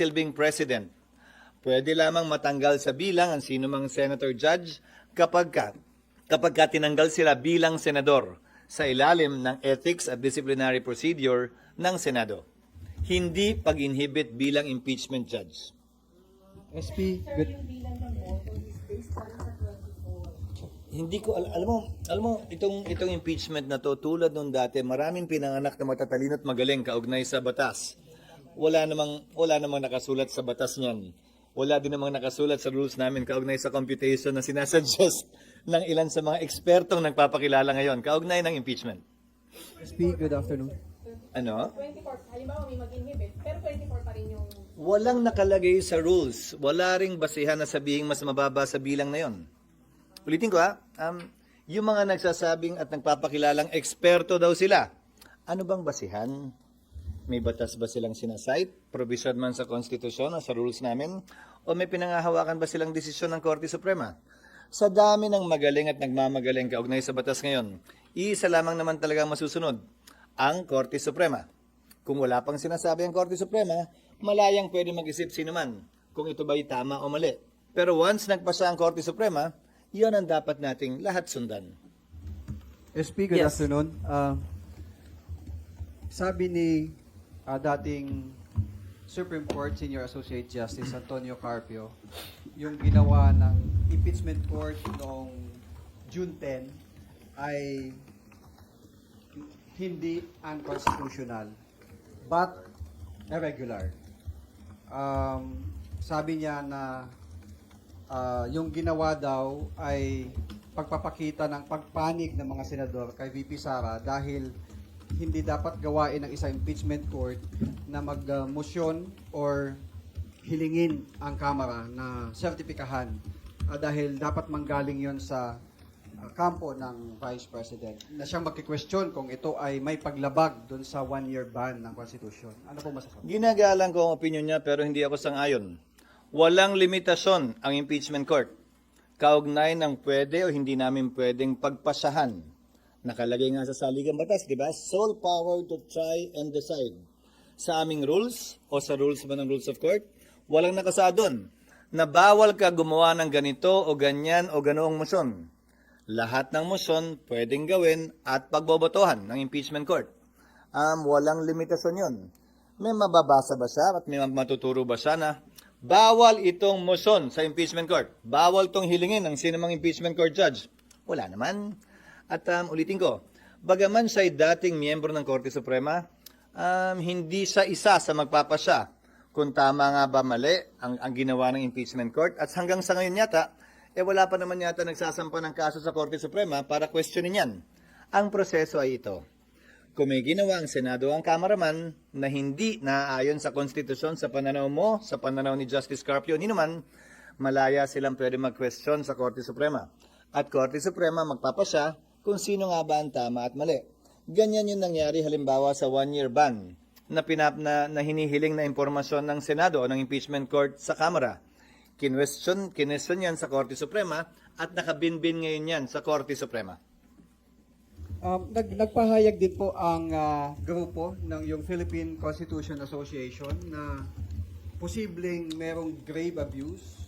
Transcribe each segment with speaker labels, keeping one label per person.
Speaker 1: nagsisilbing president. Pwede lamang matanggal sa bilang ang sino mang senator judge kapag ka, kapag ka tinanggal sila bilang senador sa ilalim ng ethics at disciplinary procedure ng Senado. Hindi pag-inhibit bilang impeachment judge.
Speaker 2: SP, good.
Speaker 3: yung bilang ng boto is based pa rin sa 24.
Speaker 1: Hindi ko al- alam mo, alam mo itong itong impeachment na to tulad nung dati, maraming pinanganak na matatalino at magaling kaugnay sa batas. Wala namang wala namang nakasulat sa batas niyan. Wala din namang nakasulat sa rules namin kaugnay sa computation na sinasuggest ng ilan sa mga ekspertong nagpapakilala ngayon kaugnay ng impeachment.
Speaker 2: SP, good afternoon.
Speaker 1: Ano?
Speaker 3: 24, halimbawa may mag-inhibit, pero 24 pa rin yung
Speaker 1: Walang nakalagay sa rules. Wala ring basihan na sabihing mas mababa sa bilang na yon. Ulitin ko ha, um, yung mga nagsasabing at nagpapakilalang eksperto daw sila, ano bang basihan? May batas ba silang sinasite? Provision man sa konstitusyon o sa rules namin? O may pinangahawakan ba silang desisyon ng Korte Suprema? Sa dami ng magaling at nagmamagaling kaugnay sa batas ngayon, iisa lamang naman talaga masusunod, ang Korte Suprema. Kung wala pang sinasabi ang Korte Suprema, malayang pwede mag-isip sino man kung ito ba'y tama o mali. Pero once nagpasa ang Korte Suprema, yon ang dapat nating lahat sundan.
Speaker 2: SP, good
Speaker 1: Yes.
Speaker 2: afternoon. Ah, sabi ni ah, dating Supreme Court Senior Associate Justice Antonio Carpio, yung ginawa ng impeachment court noong June 10 ay hindi unconstitutional but irregular. Um, sabi niya na ah, yung ginawa daw ay pagpapakita ng pagpanig ng mga senador kay VP Sara dahil hindi dapat gawain ng isang impeachment court na mag-motion or hilingin ang Kamara na sertipikahan ah, dahil dapat manggaling yon sa ah, kampo ng Vice President na siyang magki-question kung ito ay may paglabag doon sa one-year ban ng Constitution. Ano po masasabi?
Speaker 1: Ginagalang ko ang opinion niya pero hindi ako sang-ayon. Walang limitasyon ang impeachment court. Kaugnay ng pwede o hindi namin pwedeng pagpasahan. Nakalagay nga sa saligang batas, di ba? Sole power to try and decide. Sa aming rules o sa rules ba ng rules of court, walang nakasa doon na bawal ka gumawa ng ganito o ganyan o ganoong motion. Lahat ng motion pwedeng gawin at pagbobotohan ng impeachment court. Um, walang limitasyon yon. May mababasa ba siya at may matuturo ba siya na bawal itong motion sa impeachment court? Bawal tong hilingin ng sinumang impeachment court judge? Wala naman. At um, ulitin ko, bagaman siya'y dating miyembro ng Korte Suprema, um, hindi siya isa sa magpapasya kung tama nga ba mali ang, ang ginawa ng impeachment court. At hanggang sa ngayon yata, eh wala pa naman yata nagsasampa ng kaso sa Korte Suprema para questionin yan. Ang proseso ay ito. Kung may ginawa ang Senado ang kamaraman na hindi naaayon sa konstitusyon sa pananaw mo, sa pananaw ni Justice Carpio, ni naman, malaya silang pwede mag-question sa Korte Suprema. At Korte Suprema magpapasya kung sino nga ba ang tama at mali. Ganyan yung nangyari halimbawa sa one-year ban na, pinap, na, na hinihiling na impormasyon ng Senado o ng impeachment court sa Kamara. Kinwestiyon, kinwestiyon yan sa Korte Suprema at nakabinbin ngayon yan sa Korte Suprema.
Speaker 2: Um, nag, nagpahayag din po ang ah, grupo ng yung Philippine Constitution Association na posibleng merong grave abuse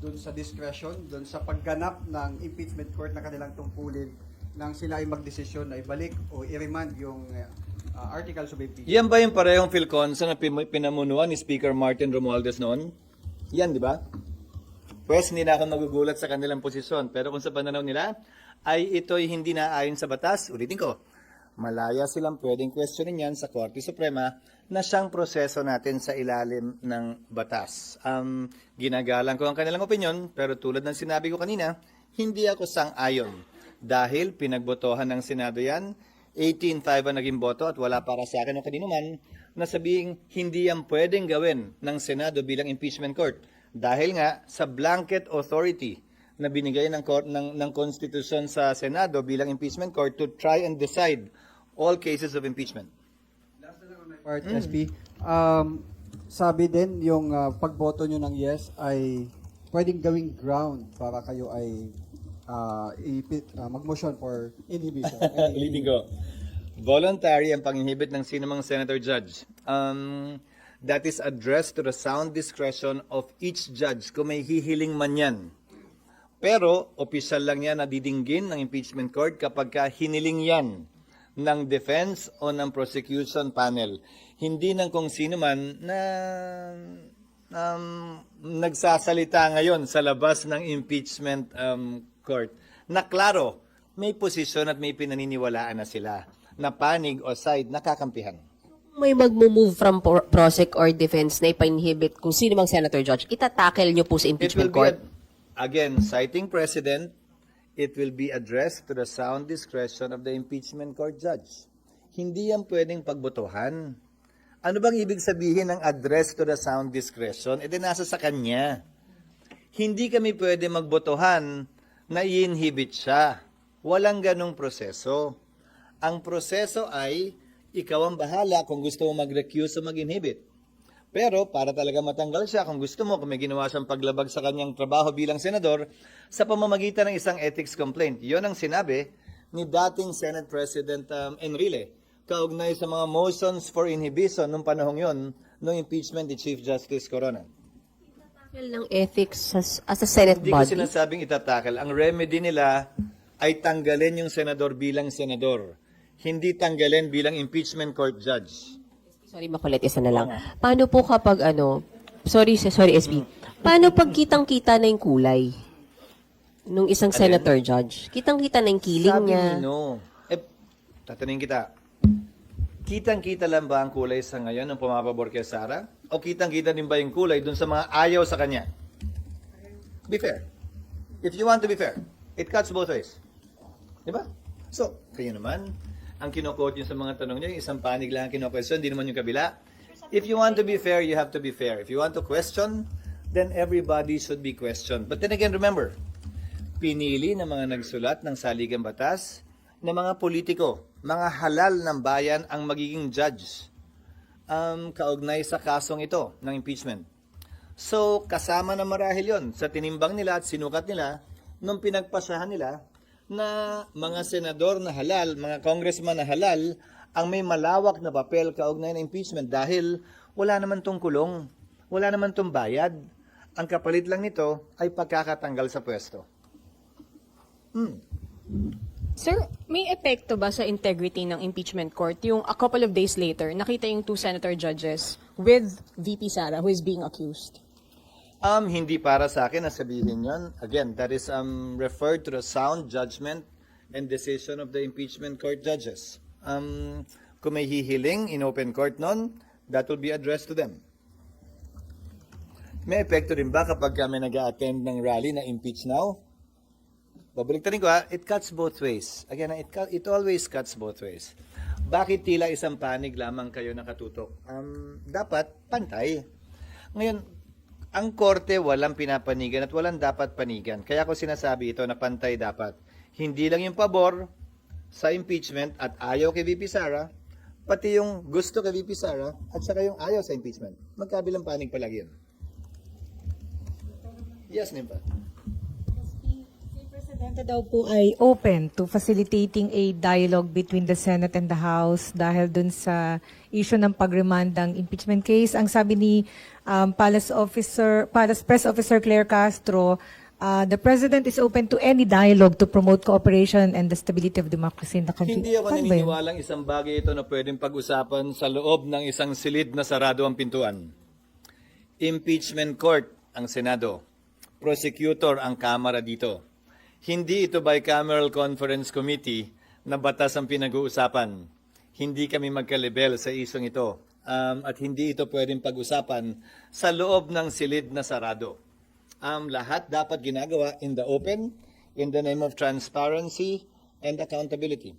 Speaker 2: doon sa discretion, doon sa pagganap ng impeachment court na kanilang tungkulin nang sila ay magdesisyon na ibalik o i-remand yung ah, articles of impeachment.
Speaker 1: Yan ba yung parehong Philconsa na pinamunuan ni Speaker Martin Romualdez noon? Yan, di ba? Pwes, hindi na ako magugulat sa kanilang posisyon. Pero kung sa pananaw nila, ay ito'y hindi na ayon sa batas, ulitin ko, malaya silang pwedeng questionin yan sa Korte Suprema na siyang proseso natin sa ilalim ng batas. Um, ginagalang ko ang kanilang opinion, pero tulad ng sinabi ko kanina, hindi ako sang-ayon. Dahil pinagbotohan ng Senado yan, 18-5 ang naging boto at wala para sa akin o kanino man na sabing hindi yan pwedeng gawin ng Senado bilang impeachment court. Dahil nga sa blanket authority na binigay ng, court, ng, ng Constitution sa Senado bilang impeachment court to try and decide all cases of impeachment.
Speaker 2: part, SP. Um, sabi din yung ah, pagboto nyo ng yes ay pwedeng gawing ground para kayo ay ah, ipit, ah, mag-motion for inhibition.
Speaker 1: Ulitin ko. Voluntary ang pang-inhibit ng sinumang senator judge. Um, that is addressed to the sound discretion of each judge kung may hihiling man yan. Pero, opisyal lang yan na didinggin ng impeachment court kapag ka hiniling yan ng defense o ng prosecution panel. Hindi ng kung sino man na um, nagsasalita ngayon sa labas ng impeachment um, court na klaro, may posisyon at may pinaniniwalaan na sila na panig o side nakakampihan.
Speaker 4: may magmo-move from prosec or defense na ipa-inhibit kung sino mang senator judge, itatakel nyo po sa impeachment court.
Speaker 1: ad- again, citing precedent, it will be addressed to the sound discretion of the impeachment court judge. Hindi yan pwedeng pagbotohan. Ano bang ibig sabihin ng address to the sound discretion? E di nasa sa kanya. Hindi kami pwede magbotohan na i-inhibit siya. Walang ganong proseso. Ang proseso ay, ikaw ang bahala kung gusto mo mag-recuse o mag-inhibit. Pero para talaga matanggal siya, kung gusto mo, kung may ginawa siyang paglabag sa kanyang trabaho bilang senador, sa pamamagitan ng isang ethics complaint. Yon ang sinabi ni dating Senate President um, Enrile, kaugnay sa mga motions for inhibition nung panahong yon, nung impeachment ni Chief Justice Corona.
Speaker 4: Takel ng ethics as, as a Senate
Speaker 1: Hindi ko
Speaker 4: body.
Speaker 1: sinasabing itatakal. Ang remedy nila ay tanggalin yung senador bilang senador. Hindi tanggalin bilang impeachment court judge.
Speaker 4: Sorry, makulit. Isa na lang. Paano po kapag ano, sorry, sorry SB, paano pag kitang-kita na yung kulay? Nung isang senator judge. Kitang-kita na yung kiling
Speaker 1: Sabi
Speaker 4: niya.
Speaker 1: ni no. Eh, tatanungin kita. Kitang-kita lang ba ang kulay sa ngayon ng pumapabor kay Sara? O kitang-kita din ba yung kulay dun sa mga ayaw sa kanya? Be fair. If you want to be fair, it cuts both ways. Di ba? So, kayo naman, ang kinukot nyo sa mga tanong nyo, yung isang panig lang ang kinukwestiyon, hindi naman yung kabila. If you want to be fair, you have to be fair. If you want to question, then everybody should be questioned. But then again, remember, pinili ng mga nagsulat ng saligang batas na mga politiko, mga halal ng bayan ang magiging judge um, kaugnay sa kasong ito ng impeachment. So, kasama na marahil yon sa tinimbang nila at sinukat nila nung pinagpasahan nila na mga senador na halal, mga congressman na halal, ang may malawak na papel kaugnay ng impeachment dahil wala naman tong kulong, wala naman tong bayad. Ang kapalit lang nito ay pagkakatanggal sa pwesto.
Speaker 5: Sir, may epekto ba sa integrity ng impeachment court yung a couple of days later, nakita yung two senator judges with VP Sara who is being accused?
Speaker 1: Um, hindi para sa akin na sabihin yon. Again, that is um, referred to the sound judgment and decision of the impeachment court judges. Um, kung may hihiling in open court nun, that will be addressed to them. May epekto rin ba kapag kami nag attend ng rally na impeach now? Babaliktarin ko ha, it cuts both ways. Again, it, it always cuts both ways. Bakit tila isang panig lamang kayo nakatutok? Um, dapat pantay. Ngayon, ang korte walang pinapanigan at walang dapat panigan. Kaya ko sinasabi ito na pantay dapat. Hindi lang yung pabor sa impeachment at ayaw kay VP Sara, pati yung gusto kay VP Sara at saka yung ayaw sa impeachment. Magkabilang panig palagi yun. Yes, Nimpa.
Speaker 6: Si Presidente daw po ay open to facilitating a dialogue between the Senate and the House dahil dun sa issue ng pagremand ng impeachment case. Ang sabi ni um, Palace Officer, Palace Press Officer Claire Castro, uh, the President is open to any dialogue to promote cooperation and the stability of democracy in the country.
Speaker 1: Hindi ako
Speaker 6: yun?
Speaker 1: naniniwalang isang bagay ito na pwedeng pag-usapan sa loob ng isang silid na sarado ang pintuan. Impeachment court ang Senado. Prosecutor ang Kamara dito. Hindi ito bicameral conference committee na batas ang pinag-uusapan. Hindi kami magkalibel sa isong ito. Um, at hindi ito pwedeng pag-usapan sa loob ng silid na sarado. Um, lahat dapat ginagawa in the open, in the name of transparency and accountability.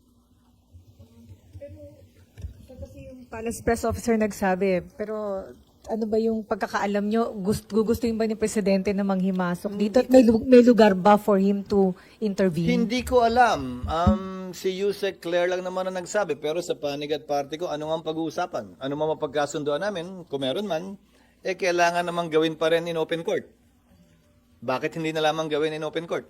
Speaker 6: So, kasi yung Palace Press Officer nagsabi, pero ano ba yung pagkakaalam nyo, gusto, gugustuhin ba ni Presidente na manghimasok dito? At may, lu- may lugar ba for him to intervene?
Speaker 1: Hindi ko alam. Um, si Yusek Claire lang naman ang nagsabi. Pero sa panig at party ko, ano nga ang pag-uusapan? Ano nga mapagkasundoan namin? Kung meron man, eh kailangan namang gawin pa rin in open court. Bakit hindi na lamang gawin in open court?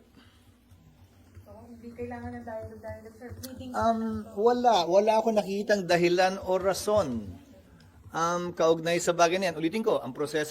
Speaker 6: Hindi kailangan ng dialogue-dialogue, sir. Pleading
Speaker 1: Um, wala. Wala ako nakitang dahilan o rason Um, kaugnay sa bagay na yan, ulitin ko, ang proseso